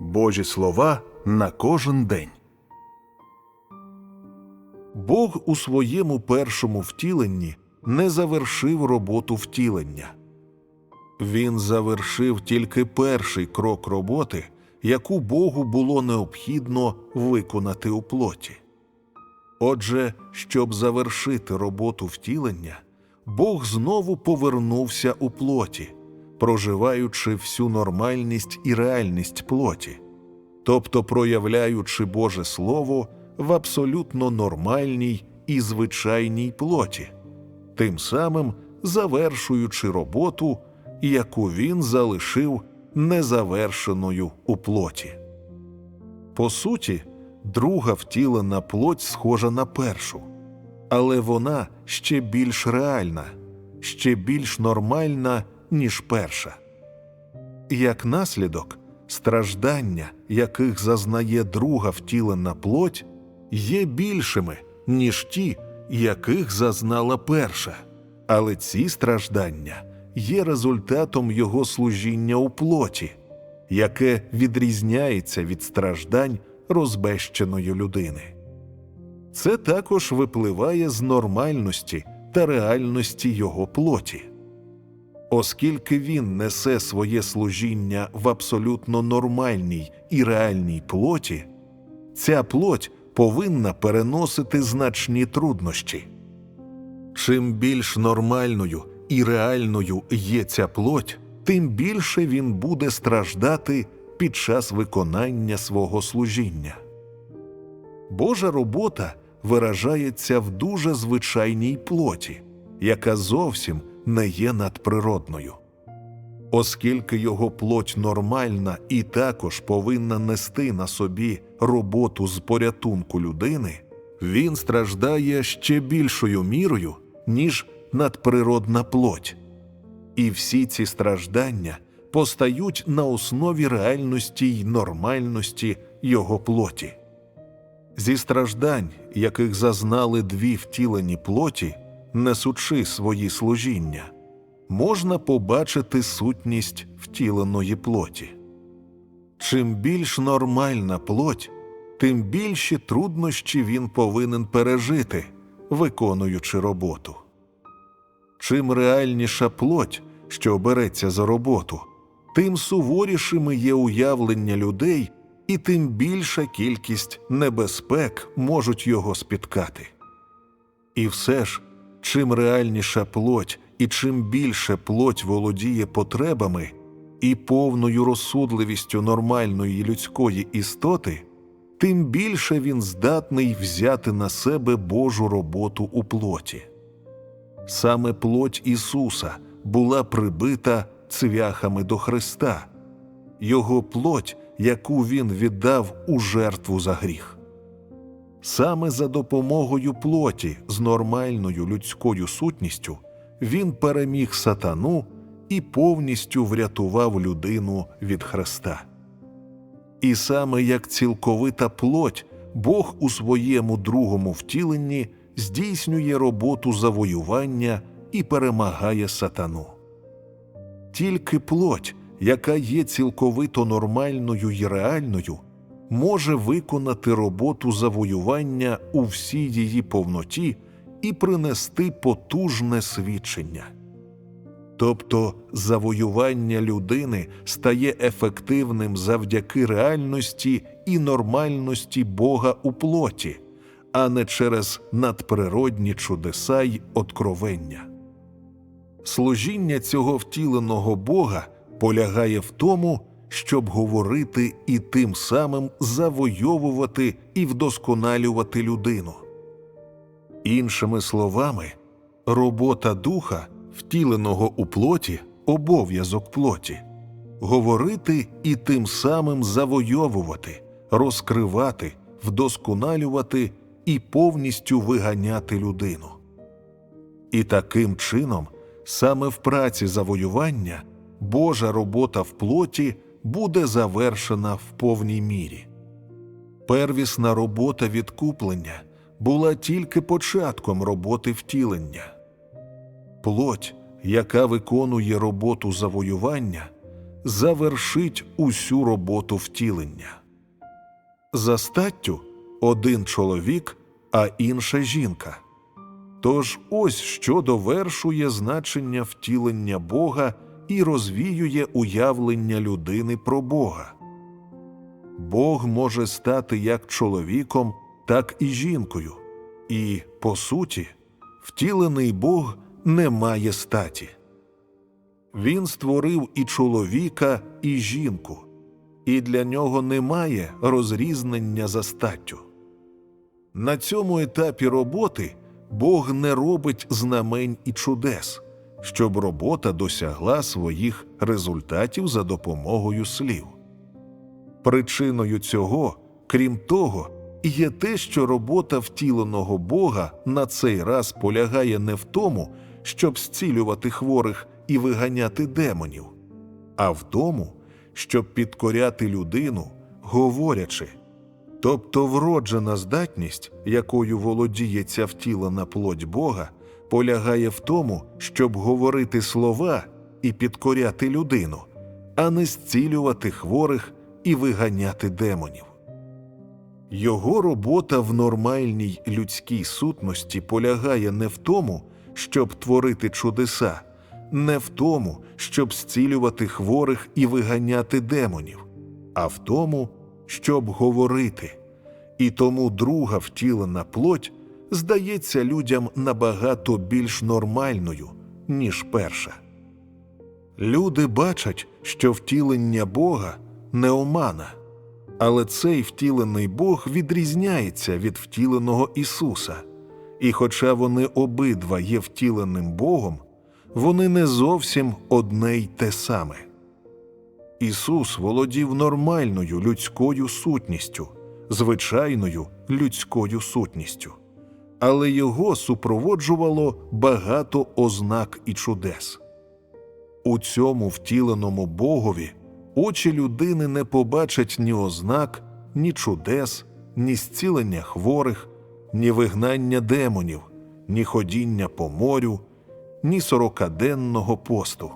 Божі слова на кожен день. Бог у своєму першому втіленні не завершив роботу втілення. Він завершив тільки перший крок роботи, яку Богу було необхідно виконати у плоті. Отже, щоб завершити роботу втілення, Бог знову повернувся у плоті, проживаючи всю нормальність і реальність плоті, тобто проявляючи Боже Слово в абсолютно нормальній і звичайній плоті, тим самим завершуючи роботу, яку він залишив незавершеною у плоті. По суті, друга втілена плоть схожа на першу, але вона ще більш реальна, ще більш нормальна, ніж перша. Як наслідок, страждання, яких зазнає друга втілена плоть, є більшими, ніж ті, яких зазнала перша, але ці страждання є результатом його служіння у плоті, яке відрізняється від страждань розбещеної людини. Це також випливає з нормальності та реальності його плоті. Оскільки він несе своє служіння в абсолютно нормальній і реальній плоті, ця плоть повинна переносити значні труднощі. Чим більш нормальною і реальною є ця плоть, тим більше він буде страждати під час виконання свого служіння. Божа робота виражається в дуже звичайній плоті, яка зовсім не є надприродною. Оскільки його плоть нормальна і також повинна нести на собі роботу з порятунку людини, він страждає ще більшою мірою, ніж надприродна плоть. І всі ці страждання постають на основі реальності й нормальності його плоті. Зі страждань, яких зазнали дві втілені плоті, несучи свої служіння, можна побачити сутність втіленої плоті. Чим більш нормальна плоть, тим більші труднощі він повинен пережити, виконуючи роботу. Чим реальніша плоть, що береться за роботу, тим суворішими є уявлення людей, і тим більша кількість небезпек можуть його спіткати. І все ж, чим реальніша плоть і чим більше плоть володіє потребами і повною розсудливістю нормальної людської істоти, тим більше він здатний взяти на себе Божу роботу у плоті. Саме плоть Ісуса була прибита цвяхами до Христа, Його плоть, яку Він віддав у жертву за гріх. Саме за допомогою плоті з нормальною людською сутністю він переміг сатану і повністю врятував людину від Христа. І саме як цілковита плоть Бог у своєму другому втіленні здійснює роботу завоювання і перемагає сатану. Тільки плоть, яка є цілковито нормальною і реальною, може виконати роботу завоювання у всій її повноті і принести потужне свідчення. Тобто завоювання людини стає ефективним завдяки реальності і нормальності Бога у плоті, а не через надприродні чудеса й откровення. Служіння цього втіленого Бога полягає в тому, щоб говорити і тим самим завойовувати і вдосконалювати людину. Іншими словами, робота духа, втіленого у плоті, обов'язок плоті, говорити і тим самим завойовувати, розкривати, вдосконалювати і повністю виганяти людину. І таким чином, саме в праці завоювання, Божа робота в плоті буде завершена в повній мірі. Первісна робота відкуплення була тільки початком роботи втілення. Плоть, яка виконує роботу завоювання, завершить усю роботу втілення. За статтю один чоловік, а інша жінка. Тож ось що довершує значення втілення Бога і розвіює уявлення людини про Бога. Бог може стати як чоловіком, так і жінкою, і, по суті, втілений Бог не має статі. Він створив і чоловіка, і жінку, і для нього немає розрізнення за статтю. На цьому етапі роботи Бог не робить знамень і чудес, щоб робота досягла своїх результатів за допомогою слів. Причиною цього, крім того, є те, що робота втіленого Бога на цей раз полягає не в тому, щоб зцілювати хворих і виганяти демонів, а в тому, щоб підкоряти людину, говорячи. Тобто вроджена здатність, якою володіє ця втілена плоть Бога, полягає в тому, щоб говорити слова і підкоряти людину, а не зцілювати хворих і виганяти демонів. Його робота в нормальній людській сутності полягає не в тому, щоб творити чудеса, не в тому, щоб зцілювати хворих і виганяти демонів, а в тому, щоб говорити. І тому друга втілена плоть здається людям набагато більш нормальною, ніж перша. Люди бачать, що втілення Бога не омана, але цей втілений Бог відрізняється від втіленого Ісуса, і хоча вони обидва є втіленим Богом, вони не зовсім одне й те саме. Ісус володів нормальною людською сутністю, звичайною людською сутністю, але його супроводжувало багато ознак і чудес. У цьому втіленому Богові очі людини не побачать ні ознак, ні чудес, ні зцілення хворих, ні вигнання демонів, ні ходіння по морю, ні сорокаденного посту.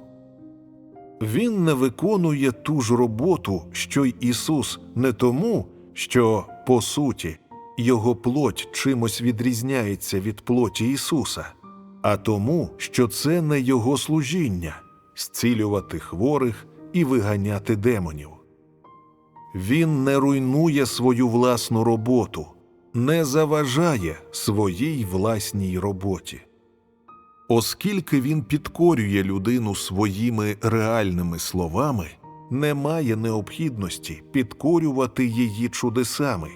Він не виконує ту ж роботу, що й Ісус, не тому, що, по суті, його плоть чимось відрізняється від плоті Ісуса, а тому, що це не Його служіння зцілювати хворих і виганяти демонів. Він не руйнує свою власну роботу, не заважає своїй власній роботі. Оскільки він підкорює людину своїми реальними словами, немає необхідності підкорювати її чудесами,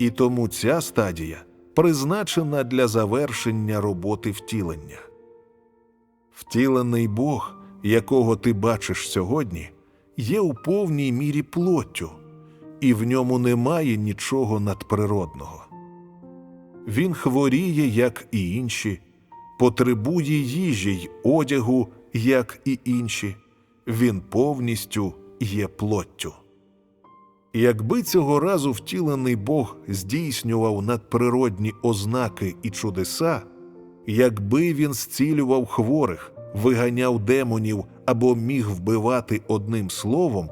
і тому ця стадія призначена для завершення роботи втілення. Втілений Бог, якого ти бачиш сьогодні, є у повній мірі плоттю, і в ньому немає нічого надприродного. Він хворіє, як і інші потребує їжі й одягу, як і інші, він повністю є плоттю. Якби цього разу втілений Бог здійснював надприродні ознаки і чудеса, якби він зцілював хворих, виганяв демонів або міг вбивати одним словом,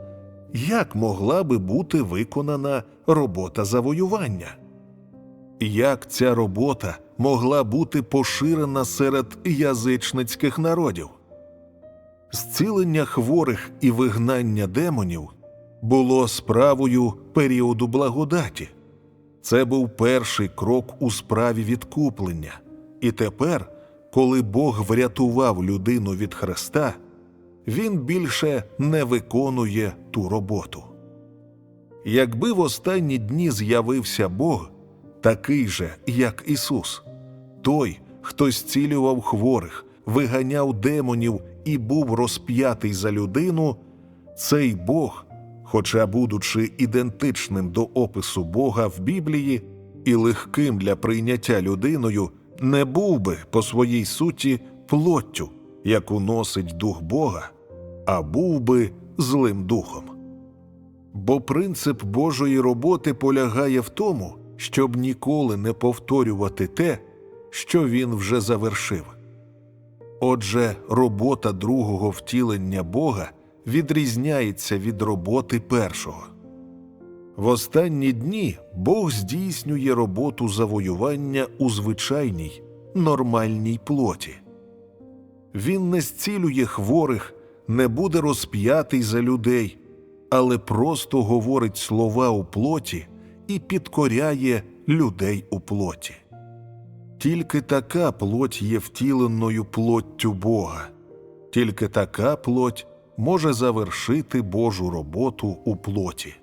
як могла би бути виконана робота завоювання? Як ця робота могла бути поширена серед язичницьких народів? Зцілення хворих і вигнання демонів було справою періоду благодаті. Це був перший крок у справі відкуплення, і тепер, коли Бог врятував людину від Христа, він більше не виконує ту роботу. Якби в останні дні з'явився Бог, такий же, як Ісус, той, хто зцілював хворих, виганяв демонів і був розп'ятий за людину, цей Бог, хоча будучи ідентичним до опису Бога в Біблії і легким для прийняття людиною, не був би по своїй суті плоттю, яку носить дух Бога, а був би злим духом. Бо принцип Божої роботи полягає в тому, щоб ніколи не повторювати те, що він вже завершив. Отже, робота другого втілення Бога відрізняється від роботи першого. В останні дні Бог здійснює роботу завоювання у звичайній, нормальній плоті. Він не зцілює хворих, не буде розп'ятий за людей, але просто говорить слова у плоті і підкоряє людей у плоті. Тільки така плоть є втіленою плоттю Бога, тільки така плоть може завершити Божу роботу у плоті.